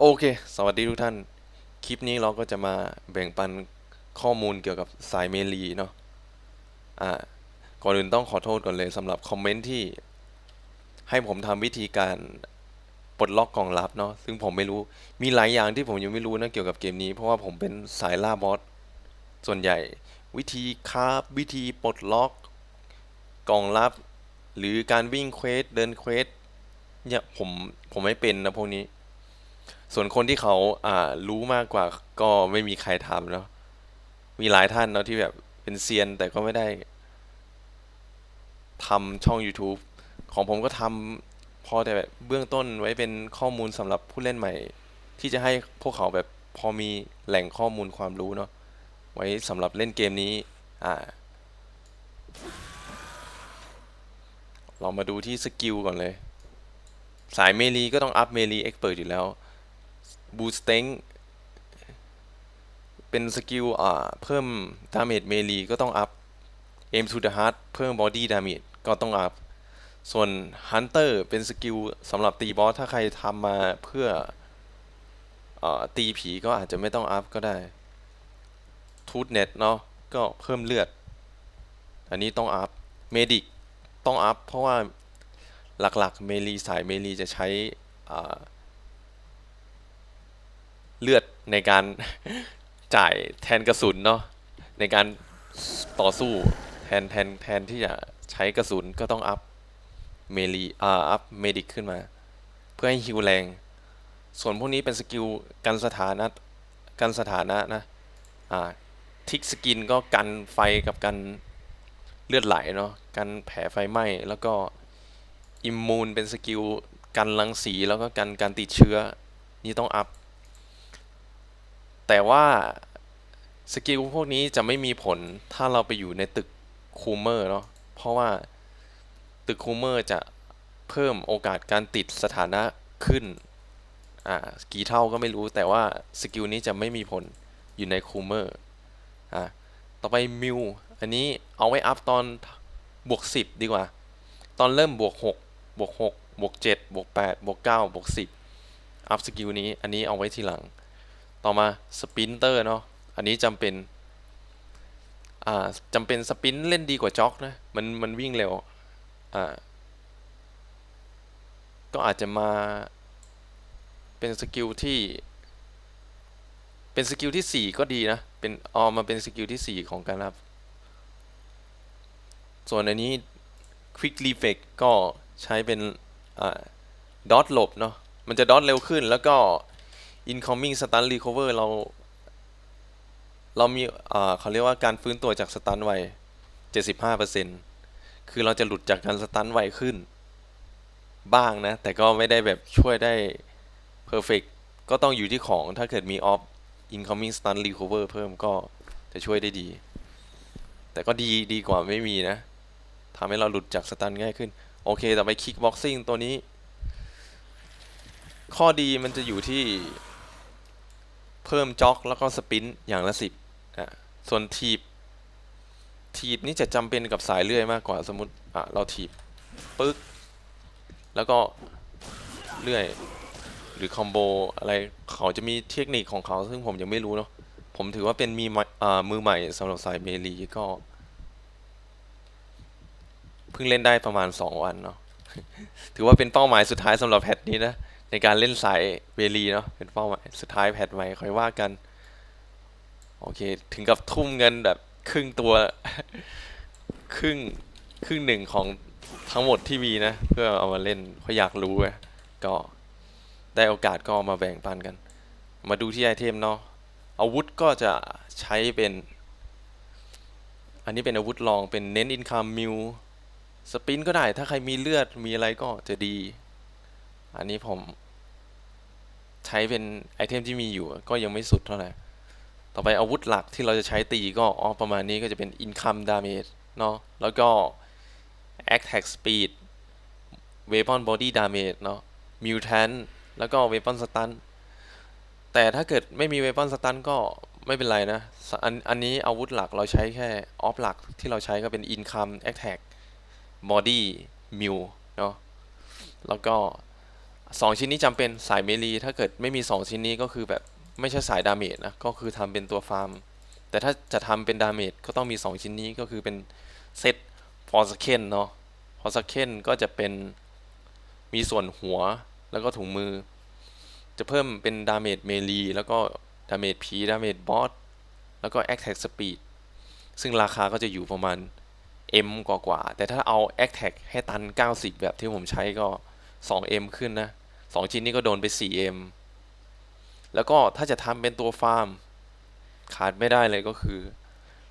โอเค สวัสดีทุกท่าน คลิปนี้เราก็จะมาแบ่งปันข้อมูลเกี่ยวกับสายเมลีเนาะ อ่า ก่อนอื่นต้องขอโทษก่อนเลยสำหรับคอมเมนต์ที่ ให้ผมทำวิธีการปลดล็อกกล่องลับเนาะ ซึ่งผมไม่รู้ มีหลายอย่างที่ผมยังไม่รู้นะเกี่ยวกับเกมนี้ เพราะว่าผมเป็นสายล่าบอส ส่วนใหญ่ วิธีคาฟวิธีปลดล็อกกล่องลับ หรือการวิ่งเควสเดินเควสเนี่ยผมผมไม่เป็นนะพวกนี้ ส่วนคนที่เขาอ่ารู้มากกว่าก็ไม่มีใครทำเนาะมีหลายท่านเนาะที่แบบเป็นเซียนแต่ก็ไม่ได้ทำช่อง YouTube ของผมก็ทำพอแต่แบบเบื้องต้นไว้เป็นข้อมูลสำหรับผู้เล่นใหม่ ที่จะให้พวกเขาแบบพอมีแหล่งข้อมูลความรู้เนาะไว้สำหรับเล่นเกมนี้อ่าเรามาดูที่สกิลก่อนเลย สายเมลีก็ต้องอัพเมลีเอ็กเปิดอยู่แล้ว บูสเต็งเป็นสกิลอ่าเพิ่มดาเมจเมลีก็ต้องอัพ aim to the heart เพิ่ม body damage ก็ต้องอัพ ส่วน hunter เป็นสกิลสำหรับตีบอส ถ้าใครทำมาเพื่ออตีผีก็อาจจะไม่ต้องอัพก็ได้ทูตเน็ตเนาะก็เพิ่มเลือด อันนี้ต้องอัพ medic ต้องอัพเพราะว่าหลักๆเมลีสายเมลีจะใช้อ่า เลือดในการจ่ายแทนกระสุนเนาะในการต่อสู้แทนแทนแทนที่จะใช้กระสุนก็ต้องอัพเมลีอ่าอัพเมดิกขึ้นมา เพื่อให้ฮิวแรง ส่วนพวกนี้เป็นสกิลกันสถานะกันสถานะนะอ่าทิกสกินก็กันไฟกับกันเลือดไหลเนาะกันแผลไฟไหม้แล้วก็อิมมูนเป็นสกิลกันรังสีแล้วก็กันการติดเชื้อนี่ต้องอัพ แต่ว่าสกิลพวกนี้จะไม่มีผลถ้าเราไปอยู่ในตึกคูเมอร์เนาะเพราะว่าตึกคูเมอร์จะเพิ่มโอกาสการติดสถานะขึ้น อ่ากี่เท่าก็ไม่รู้แต่ว่าสกิลนี้จะไม่มีผลอยู่ในคูเมอร์อ่าต่อไปมิวอันนี้เอาไว้อัพตอนบวก 10 ดีกว่า ตอนเริ่มบวก 6 บวก 6 บวก 7 บวก 8 บวก 9 บวก 10 อัพสกิลนี้อันนี้เอาไว้ทีหลัง ต่อมาสปินเตอร์เนาะอันนี้จำเป็นอ่าจำเป็นสปินเล่นดีกว่าจ็อกนะมันมันวิ่งเร็วอ่าก็อาจจะมาเป็นสกิลที่เป็นสกิลที่ 4 ก็ดีนะ เป็นออมาเป็นสกิลที่ 4 ของการรับ ส่วนอันนี้ Quick r e f l e c ก็ใช้เป็นอดอทหลบเนาะ มันจะดอทเร็วขึ้นแล้วก็ incoming stun recover เรา เรามีอ่าเขาเรียกว่าการฟื้นตัวจากสตันไว75%คือเราจะหลุดจากการสตันไวขึ้น บ้างนะ แต่ก็ไม่ได้แบบช่วยได้ perfect ก็ต้องอยู่ที่ของถ้าเกิดมี off incoming stun recover เพิ่มก็จะช่วยได้ดี แต่ก็ดีดีกว่าไม่มีนะทำให้เราหลุดจากสตันง่ายขึ้น โอเค ต่อไป kickboxing ตัวนี้ ข้อดีมันจะอยู่ที่ พิ่มจ็อกแล้วก็สปินอย่างละสิบอะส่วนทีบ ทีบนี่จะจำเป็นกับสายเลื่อยมากกว่าสมมติอะเราทีบปึ๊กแล้วก็เลื่อยหรือคอมโบอะไรเขาจะมีเทคนิคของเขาซึ่งผมยังไม่รู้เนาะผมถือว่าเป็นมีอ่ามือใหม่สำหรับสายเมลีก็เพิ่งเล่นได้ประมาณ 2 วันเนาะถือว่าเป็นเป้าหมายสุดท้ายสำหรับแพทนี้นะ ในการเล่นสายเวลีเนาะเป็นเป้าหมายสุดท้ายแพทใหม่ค่อยว่ากัน โอเค ถึงกับทุ่มเงินแบบครึ่งตัว ครึ่งครึ่งหนึ่งของทั้งหมดที่มีนะ เพื่อเอามาเล่นเพราะอยากรู้ไงก็ได้โอกาสก็เอามาแบ่งปันกัน มาดูที่ไอเทมเนาะอาวุธก็จะใช้เป็น อันนี้เป็นอาวุธรองเป็นเน้นอินคัมมิวสปินก็ได้ถ้าใครมีเลือดมีอะไรก็จะดี อันนี้ผม ช้เป็นไอเทมที่มีอยู่ ก็ยังไม่สุดเท่าไหร่ ต่อไปอาวุธหลักที่เราจะใช้ตีก็อ๋อประมาณนี้ก็จะเป็น income damage เนาะแล้วก็ attack speed weapon body damage เนาะ mutant แล้วก็ weapon stun แต่ถ้าเกิดไม่มี weapon stun ก็ไม่เป็นไรนะ อันอันนี้อาวุธหลักเราใช้แค่ off หลักที่เราใช้ก็เป็น income attack body m u เนาะแล้วก็ สองชิ้นนี้จำเป็นสายเมลี ถ้าเกิดไม่มีสองชิ้นนี้ก็คือแบบไม่ใช่สายดาเมจนะ ก็คือทำเป็นตัวฟาร์ม แต่ถ้าจะทำเป็นดาเมจก็ต้องมีสองชิ้นนี้ก็คือเป็นเซตฟอร์สเคนเนาะฟอร์สเคนก็จะเป็นมีส่วนหัวแล้วก็ถุงมือ จะเพิ่มเป็นดาเมจเมลี แล้วก็ดาเมจผีดาเมจบอสแล้วก็แอคแท็กสปีดซึ่งราคาก็จะอยู่ประมาณ M กว่ากว่า แต่ถ้าเอา a t t a c ให้ตัน 90 แบบที่ผมใช้ก็ 2M ขึ้นนะ 2 ชิ้นนี้ก็โดนไป 4M แล้วก็ถ้าจะทำเป็นตัวฟาร์ม ขาดไม่ได้เลยก็คือ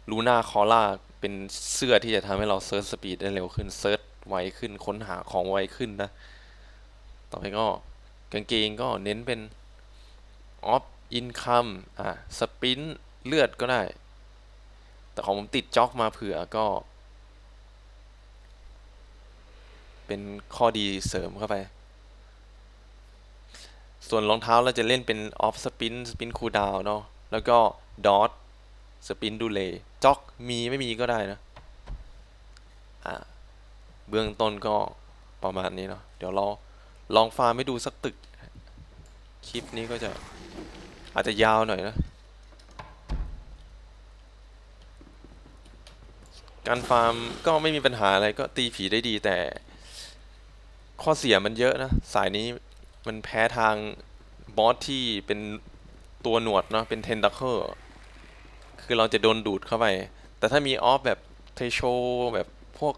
ลูน่าคอล่าเป็นเสื้อที่จะทำให้เราเซิร์ชสปีดได้เร็วขึ้นเซิร์ชไวขึ้นค้นหาของไวขึ้นนะ ต่อไปก็กางเกงก็เน้นเป็นออฟอินคัมอะสปินเลือดก็ได้ แต่ของผมติดจ็อกมาเผื่อก็ เป็นข้อดีเสริมเข้าไป ส่วนรองเท้าเราจะเล่นเป็นออฟสปินสปินคูดาวเนาะแล้วก็ดอทสปินดูเลจ็อกมีไม่มีก็ได้นะอ่าเบื้องต้นก็ประมาณนี้เนาะเดี๋ยวเราลองฟาร์มให้ดูสักตึก คลิปนี้ก็จะอาจจะยาวหน่อยนะการฟาร์มก็ไม่มีปัญหาอะไรก็ตีผีได้ดีแต่ ข้อเสียมันเยอะนะ สายนี้ มันแพ้ทางบอสที่เป็นตัวหนวดเนาะเป็นเทนตัคเคิลคือเราจะโดนดูดเข้าไป แต่ถ้ามีออฟแบบเทโชแบบพวก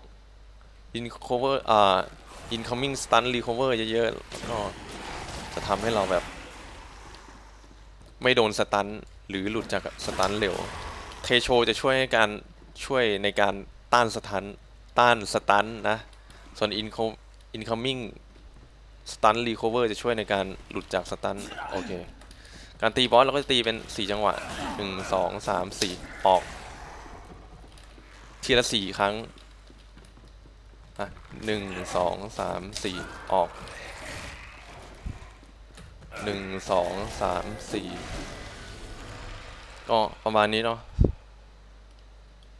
อินโคเวอร์อ่าอินคัมมิ่งสตันรีคอเวอร์เยอะๆก็จะทำให้เราแบบ ไม่โดนสตันหรือหลุดจากสตันเร็ว เทโชจะช่วยให้การช่วยในการต้านสตันต้านสตันนะ ส่วนอินโค incoming stun recover จะช่วยในการหลุดจากสตันโอเค การตีบอสเราก็จะตีเป็น 4 จังหวะ 1 2 3 4 ออก ทีละ 4 ครั้งอะหนึ่งสองสามสี่ออกหนึ่งสองสามสี่ก็ประมาณนี้เนาะ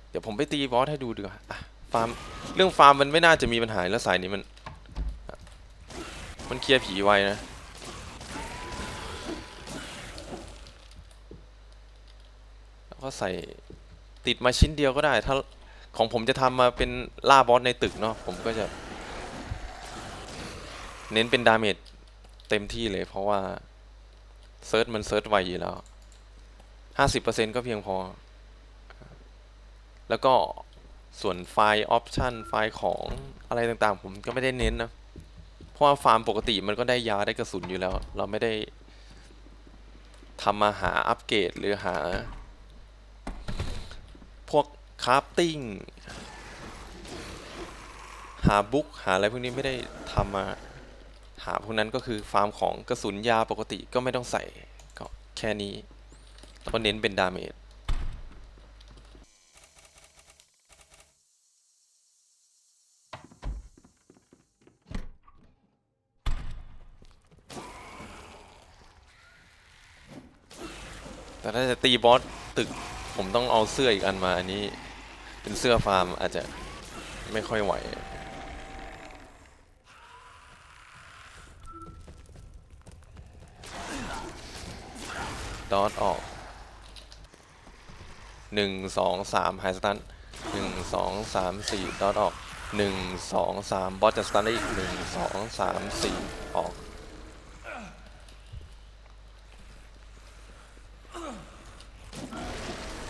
เดี๋ยวผมไปตีบอสให้ดูดีกว่าอะฟาร์มเรื่องฟาร์มมันไม่น่าจะมีปัญหาแล้วสายนี้มัน มันเคลียร์ผีไวนะ แล้วก็ใส่ติดมาชิ้นเดียวก็ได้ ถ้าของผมจะทำมาเป็นล่าบอสในตึกเนาะ ผมก็จะ เน้นเป็นดาเมจเต็มที่เลยเพราะว่า เซิร์ชมันเซิร์ชไวอยู่แล้ว50%ก็เพียงพอ แล้วก็ส่วนไฟล์ออปชันไฟล์ของอะไรต่างๆ ผมก็ไม่ได้เน้นนะ เพราะว่าฟาร์มปกติมันก็ได้ยาได้กระสุนอยู่แล้ว เราไม่ได้ทำมาหาอัปเกรดหรือหา พวกคราฟติ้ง หาบุ๊กหาอะไรพวกนี้ไม่ได้ทำมาหาพวกนั้นก็คือฟาร์มของกระสุนยาปกติก็ไม่ต้องใส่ก็แค่นี้แล้วก็เน้นเป็นดาเมจ แต่ถ้าจะตีบอสตึกผมต้องเอาเสื้ออีกอันมาอันนี้ เป็นเสื้อฟาร์มอาจจะไม่ค่อยไหวดอทออกหนึ่งสองสามไฮสตันหนึ่งสองสามสี่ดอทออกหนึ่งสองสามบอสจะสตันได้อีกหนึ่งสองสามสี่ออก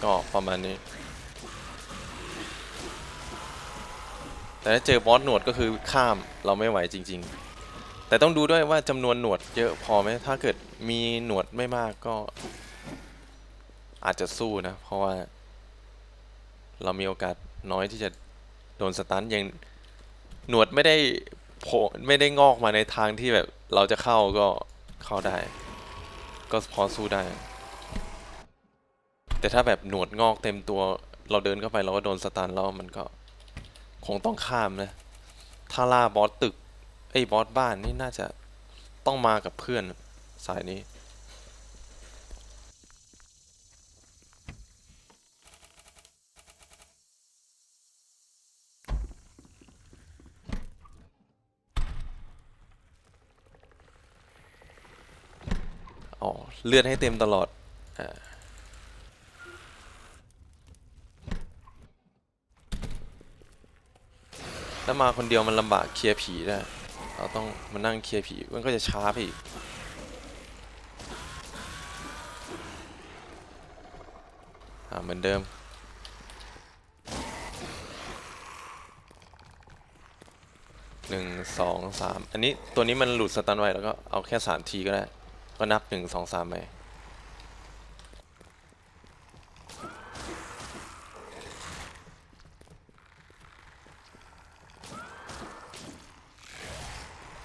ก็ประมาณนี้ แต่ถ้าเจอบอสหนวดก็คือข้ามเราไม่ไหวจริง ๆ แต่ต้องดูด้วยว่าจำนวนหนวดเยอะพอไหมถ้าเกิดมีหนวดไม่มากก็ อาจจะสู้นะ เพราะว่า เรามีโอกาสน้อยที่จะโดนสตันยังหนวดไม่ได้โผล่ไม่ได้งอกมาในทางที่แบบเราจะเข้าก็เข้าได้ ก็พอสู้ได้ แต่ถ้าแบบหนวดงอกเต็มตัวเราเดินเข้าไปเราก็โดนสตันแล้วมันก็คงต้องข้ามนะ ถ้าล่าบอสตึกไอ้บอสบ้านนี่น่าจะต้องมากับเพื่อนสายนี้ อ๋อ เลือดให้เต็มตลอด อ่า ถ้ามาคนเดียวมันลำบากเคลียร์ผีได้เราต้องมานั่งเคลียร์ผีมันก็จะช้าไปอีกอ่าเหมือนเดิม หนึ่งสองสามอันนี้ตัวนี้มันหลุดสตันไว้แล้วก็เอาแค่สามทีก็ได้ ก็นับหนึ่งสองสามไป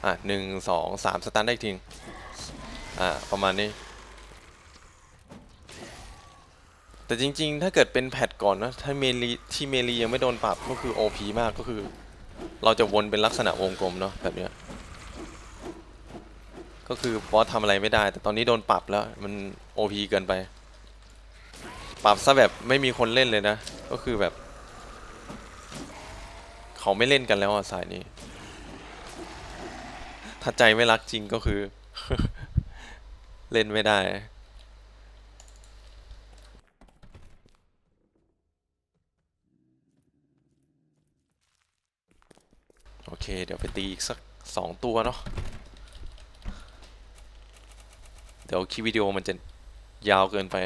อะหนึ่งสองสามสตันได้อีกทีอ่าประมาณนี้ แต่จริงๆ ถ้าเกิดเป็นแพทก่อนนะถ้าเมลีที่เมลียังไม่โดนปรับก็คือ OP มากก็คือ เราจะวนเป็นลักษณะวงกลมเนาะแบบเนี้ยก็คือบอสทำอะไรไม่ได้ แต่ตอนนี้โดนปรับแล้วมัน OP เกินไป ปรับซะแบบไม่มีคนเล่นเลยนะ ก็คือแบบ เขาไม่เล่นกันแล้วอะสายนี้ ถ้าใจไม่รักจริงก็คือ เล่นไม่ได้โอเค เดี๋ยวไปตีอีกสักสองตัวเนาะ เดี๋ยวคลิปวิดีโอมันจะยาวเกินไป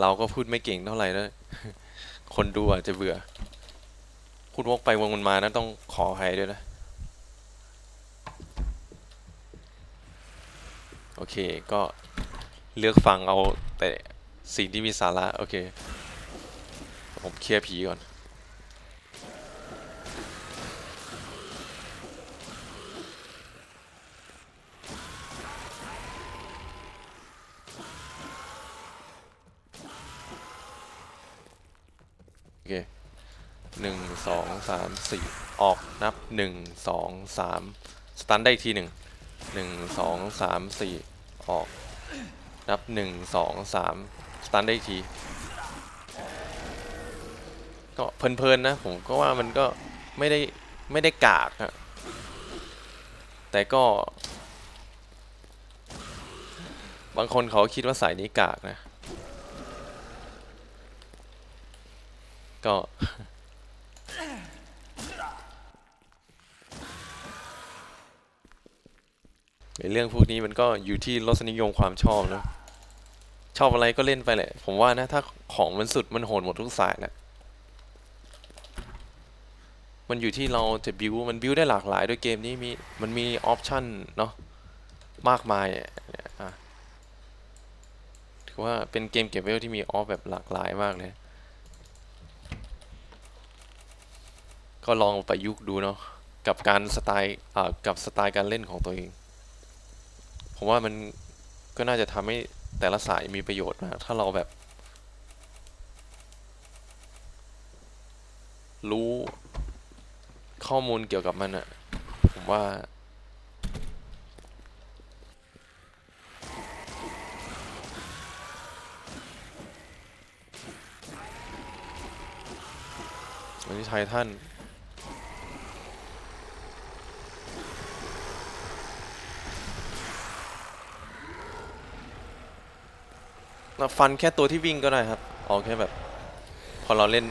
เราก็พูดไม่เก่งเท่าไหร่แล้ว คนดูอาจจะเบื่อ พูดวกไปวนมานะต้องขอให้ด้วยนะ โอเคก็เลือกฟังเอาแต่สิ่งที่มีสาระ โอเค ผมเคลียร์ผีก่อน เคหนึ่งสองสามสี่ออกนับหนึ่งสองสามสตันได้อีกทีหนึ่งหนึ่งสองสามสี่ออก นับหนึ่งสองสามสตันได้อีกที ก็เพลินๆนะ ผมก็ว่ามันก็ไม่ได้ ไม่ได้กากอะแต่ก็ บางคนเขาคิดว่าสายนี้กากนะ ก็ในเรื่องพวกนี้มันก็อยู่ที่รสนิยมความชอบนะชอบอะไรก็เล่นไปแหละ ผมว่านะ ถ้าของมันสุดมันโหดหมดทุกสายแหละมันอยู่ที่เราจะบิวมันบิวได้หลากหลายด้วยเกมนี้มีมันมีออปชันเนาะมากมายถือว่าเป็นเกมเก็บเวลที่มีออฟแบบหลากหลายมากเลย ก็ลองประยุกต์ดูเนาะกับการสไตล์กับสไตล์การเล่นของตัวเอง ผมว่ามันก็น่าจะทำให้แต่ละสายมีประโยชน์มากถ้าเราแบบ รู้ข้อมูลเกี่ยวกับมันอะผมว่า วันนี้ไททัน เราฟันแค่ตัวที่วิ่งก็ได้ครับเอาแค่แบบ พอเราเล่น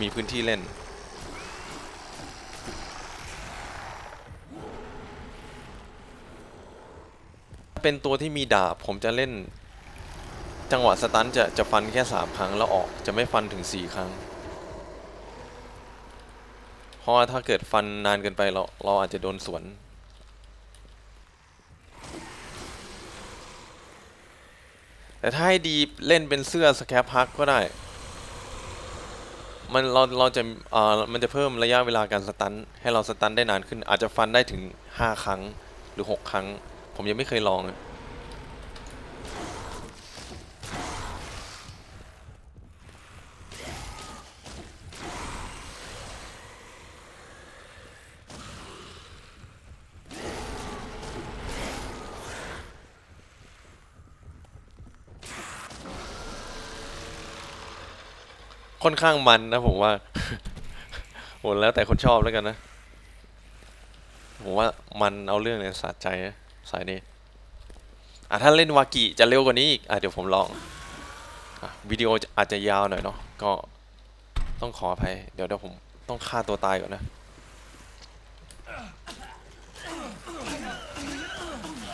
มีพื้นที่เล่น เป็นตัวที่มีดาบผมจะเล่น จังหวะสตันจะจะฟันแค่สามครั้งแล้วออกจะไม่ฟันถึงสี่ครั้ง เพราะว่าถ้าเกิดฟันนานเกินไปเราเราอาจจะโดนสวน แต่ถ้าให้ดีเล่นเป็นเสื้อสแครพักก็ได้ มันเราเราจะอ่ามันจะเพิ่มระยะเวลาการสตันให้เราสตันได้นานขึ้น อาจจะฟันได้ถึง 5 ครั้งหรือ 6 ครั้ง ผมยังไม่เคยลองเลย ค่อนข้างมันนะผมว่าโหแล้วแต่คนชอบแล้วกันนะ ผมว่ามันเอาเรื่องในสะใจนะสายนี้อะถ้าเล่นวากิจะเร็วกว่านี้อีกอะเดี๋ยวผมลองอะวิดีโออาจจะยาวหน่อยเนาะก็ต้องขออภัยเดี๋ยวเดี๋ยวผมต้องฆ่าตัวตายก่อนนะ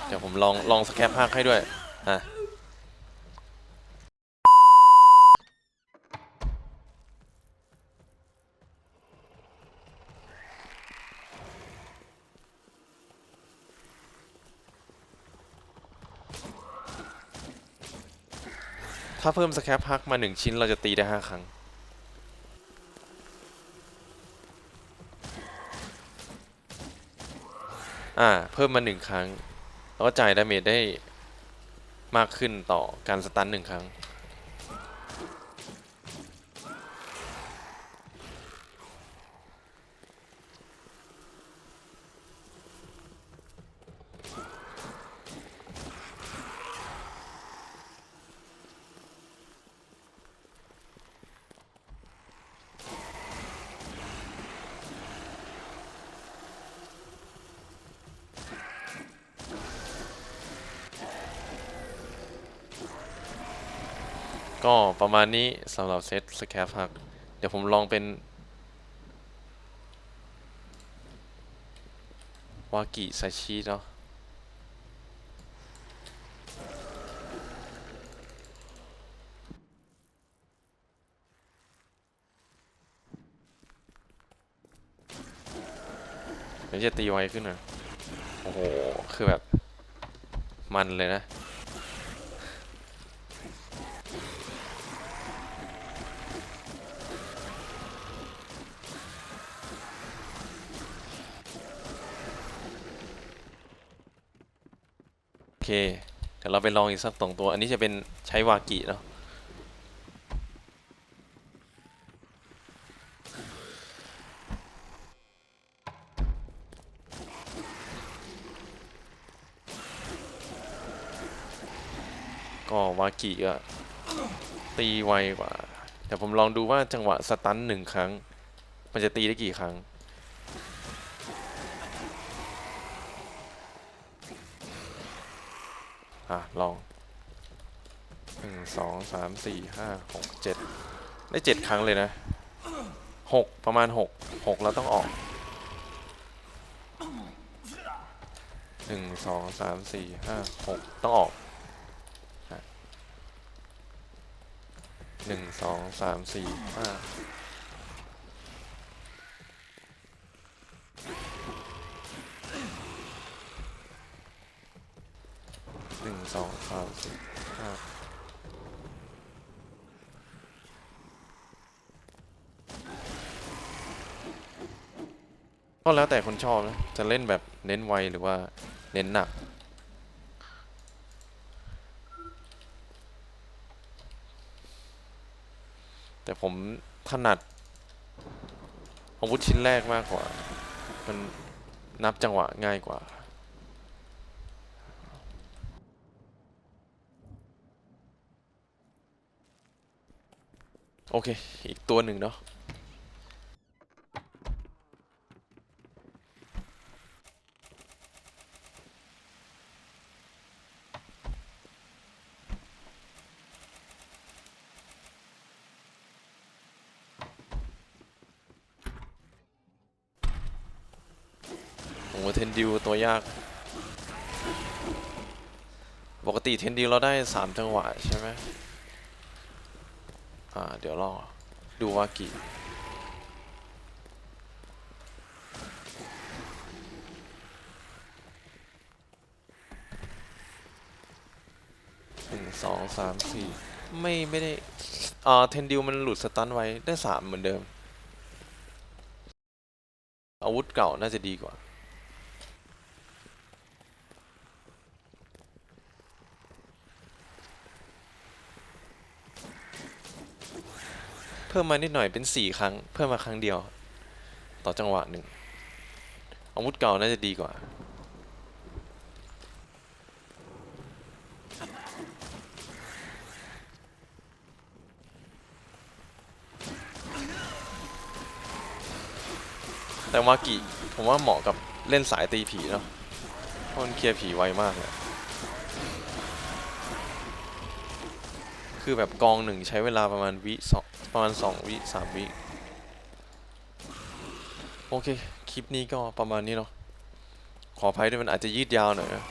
เดี๋ยวผมลองลองสแคปภาคให้ด้วยอะ ถ้าเพิ่มสแคปฮักมาหนึ่งชิ้นเราจะตีได้ห้าครั้ง อ่า เพิ่มมาหนึ่งครั้ง แล้วก็จ่ายดาเมจได้มากขึ้นต่อการสตันหนึ่งครั้ง ก็ประมาณนี้สำหรับเซตสแคปฮักเดี๋ยวผมลองเป็นวากิซาชิเนาะเดี๋ยวจะตีไวขึ้นนะโอ้โห คือแบบ มันเลยนะ เคเดี๋ยวเราไปลองอีกสักสองตัว อันนี้จะเป็นใช้วากิเนาะก็วากิก็ตีไวกว่าเดี๋ยวผมลองดูว่าจังหวะสตันหนึ่งครั้ง มันจะตีได้กี่ครั้ง อะ ลองหนึ่งสองสามสี่ห้าหกเจ็ดได้เจ็ดครั้งเลยนะหกประมาณหกหกแล้วต้องออกหนึ่งสองสามสี่ห้าหกต้องออกหนึ่งสองสามสี่ห้าหนึ่ง สองสามสี่ห้าก็แล้วแต่คนชอบนะ จะเล่นแบบเน้นไวหรือว่าเน้นหนัก แต่ผมถนัดอาวุธชิ้นแรกมากกว่า มันนับจังหวะง่ายกว่า โอเค อีกตัวหนึ่งเนาะโอ้โหเทนดิวตัวยาก ปกติเทนดิวเราได้สามจังหวะใช่ไหม อ่า เดี๋ยวรอดูว่ากิหนึ่งสองสามสี่ไม่ ไม่ได้อ่าเทนดิวมันหลุดสตันไว้ได้สามเหมือนเดิม อาวุธเก่าน่าจะดีกว่า พิ่มมานิดหน่อยเป็นสี่ครั้ง เพิ่มมาครั้งเดียว ต่อจังหวะหนึ่งอาวุธเก่าน่าจะดีกว่า แต่วากิผมว่าเหมาะกับเล่นสายตีผีเนาะเพราะมันเคลียร์ผีไวมากเลยคือแบบกองหนึ่งใช้เวลาประมาณวิสอง ประมาณสองวิสามวิ โอเค คลิปนี้ก็ประมาณนี้เนาะขออภัยด้วยมันอาจจะยืดยาวหน่อยนะ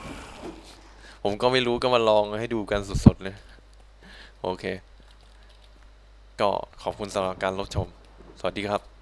ผมก็ไม่รู้ก็มาลองให้ดูกันสดๆเลย โอเค ก็ขอบคุณสำหรับการรับชม สวัสดีครับ